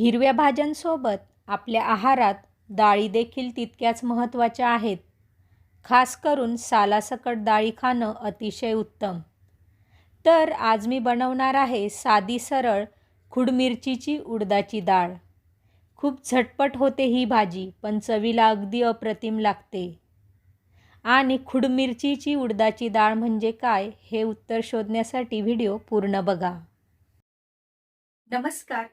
हिरव्या भाज्यांसोबत आपल्या आहारात डाळी देखील तितक्याच महत्त्वाच्या आहेत. खास करून सालासकट डाळी खाणं अतिशय उत्तम. तर आज मी बनवणार आहे साधी सरळ खुडमिरचीची उडदाची डाळ. खूप झटपट होते ही भाजी पण चवीला अगदी अप्रतिम लागते. आणि खुडमिरचीची उडदाची डाळ म्हणजे काय हे उत्तर शोधण्यासाठी व्हिडिओ पूर्ण बघा. नमस्कार.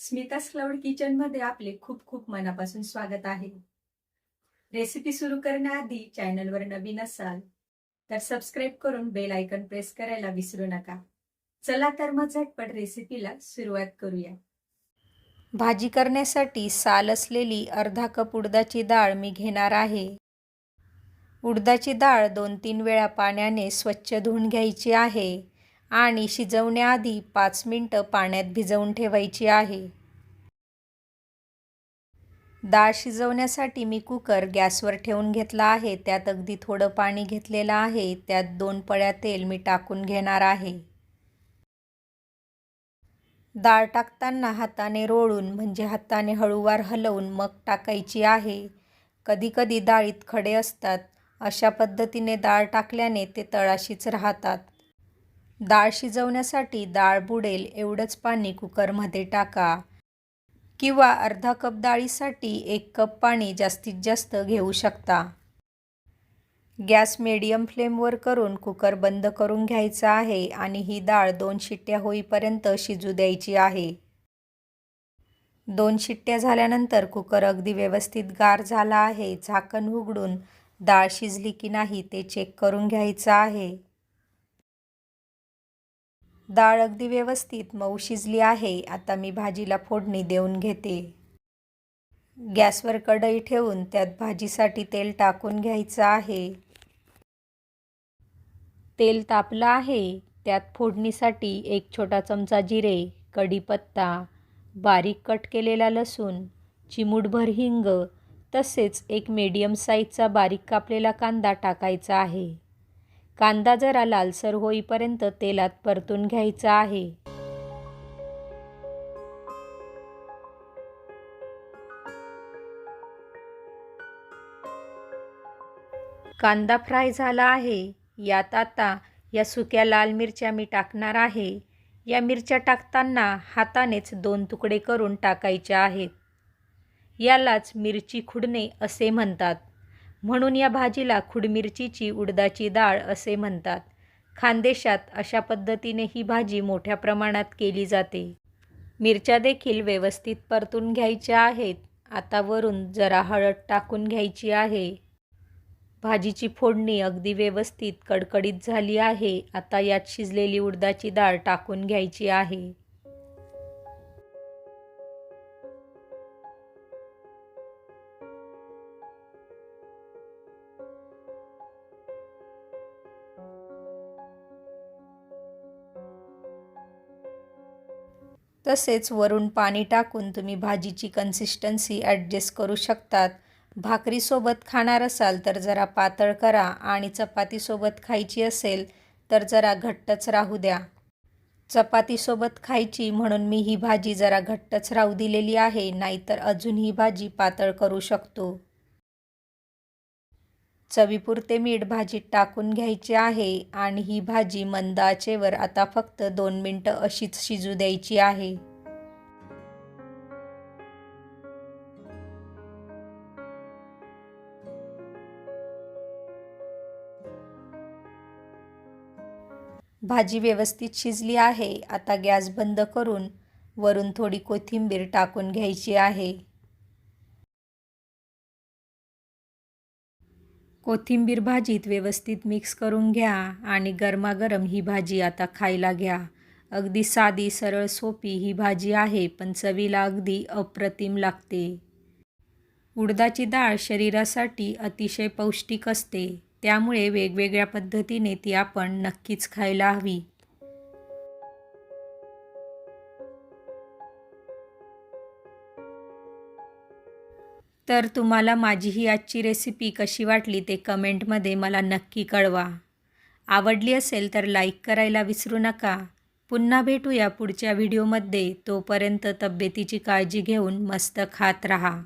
स्मितास क्लाउड किचनमध्ये आपले खूप खूप मनापासून स्वागत आहे. रेसिपी सुरू करण्याआधी चॅनलवर नवीन असाल तर सबस्क्राईब करून बेल आयकन प्रेस करायला विसरू नका. चला तर मग झटपट रेसिपीला सुरुवात करूया. भाजी करण्यासाठी साल असलेली अर्धा कप उडदाची डाळ मी घेणार आहे. उडदाची डाळ दोन तीन वेळा पाण्याने स्वच्छ धुवून घ्यायची आहे. आणि शिजवण्याआधी पाच मिनटं पाण्यात भिजवून ठेवायची आहे. डाळ शिजवण्यासाठी मी कुकर गॅसवर ठेवून घेतला आहे. त्यात अगदी थोडं पाणी घेतलेलं आहे. त्यात दोन पळ्या तेल मी टाकून घेणार आहे. डाळ टाकताना हाताने रोळून म्हणजे हाताने हळूवार हलवून मग टाकायची आहे. कधीकधी डाळीत खडे असतात. अशा पद्धतीने डाळ टाकल्याने ते तळाशीच राहतात. डाळ शिजवण्यासाठी डाळ बुडेल एवढंच पाणी कुकरमध्ये टाका. किंवा अर्धा कप डाळीसाठी एक कप पाणी जास्तीत जास्त घेऊ शकता. गॅस मिडियम फ्लेमवर करून कुकर बंद करून घ्यायचा आहे आणि ही डाळ दोन शिट्ट्या होईपर्यंत शिजू द्यायची आहे. दोन शिट्ट्या झाल्यानंतर कुकर अगदी व्यवस्थित गार झाला आहे. झाकण उघडून डाळ शिजली की नाही ते चेक करून घ्यायचं आहे. डाळ अगदी व्यवस्थित मऊ शिजली आहे. आता मी भाजीला फोडणी देऊन घेते. गॅसवर कढई ठेवून त्यात भाजीसाठी तेल टाकून घ्यायचं आहे. तेल तापलं आहे. त्यात फोडणीसाठी एक छोटा चमचा जिरे कढीपत्ता बारीक कट केलेला लसूण चिमूटभर हिंग तसेच एक मीडियम साईजचा बारीक कापलेला कांदा टाकायचा आहे. कांदा जरा लालसर होईपर्यंत तेलात परतून घ्यायचा आहे. कांदा फ्राय झाला आहे. यात आता या सुक्या लाल मिरच्या मी टाकणार आहे. या मिरच्या टाकताना हातानेच दोन तुकडे करून टाकायच्या आहेत. यालाच मिरची खुडणे असे म्हणतात. म्हणून या भाजीला खुडमिरचीची उडदाची डाळ असे म्हणतात. खानदेशात अशा पद्धतीने ही भाजी मोठ्या प्रमाणात केली जाते. मिरच्या देखील व्यवस्थित परतून घ्यायच्या आहेत. आता वरून जरा हळद टाकून घ्यायची आहे. भाजीची फोडणी अगदी व्यवस्थित कडकडीत झाली आहे. आता यात शिजलेली उडदाची डाळ टाकून घ्यायची आहे. तसेच वरून पाणी टाकून तुम्ही भाजीची कन्सिस्टन्सी ॲडजस्ट करू शकतात. भाकरीसोबत खाणार असाल तर जरा पातळ करा आणि चपातीसोबत खायची असेल तर जरा घट्टच राहू द्या. चपातीसोबत खायची म्हणून मी ही भाजी जरा घट्टच राहू दिलेली आहे नाहीतर अजून ही भाजी पातळ करू शकतो. चवीपुरते मीठ भाजीत टाकून घ्यायचे आहे आणि ही भाजी मंद आचेवर आता फक्त दोन मिनटं अशीच शिजू द्यायची आहे. भाजी व्यवस्थित शिजली आहे. आता गॅस बंद करून वरून थोडी कोथिंबीर टाकून घ्यायची आहे. कोथिंबीर भाजीत व्यवस्थित मिक्स करून घ्या आणि गरमागरम ही भाजी आता खायला घ्या. अगदी साधी सरळ सोपी ही भाजी आहे पण चवीला अगदी अप्रतिम लागते. उडदाची डाळ शरीरासाठी अतिशय पौष्टिक असते. त्यामुळे वेगवेगळ्या पद्धतीने ती आपण नक्कीच खायला हवी. तर तुम्हाला माझी ही आजची रेसिपी कशी वाटली ते कमेंटमध्ये मला नक्की कळवा. आवडली असेल तर लाईक करायला विसरू नका. पुन्हा भेटूया पुढच्या व्हिडिओमध्ये तोपर्यंत तब्येतीची काळजी घेऊन मस्त खात राहा.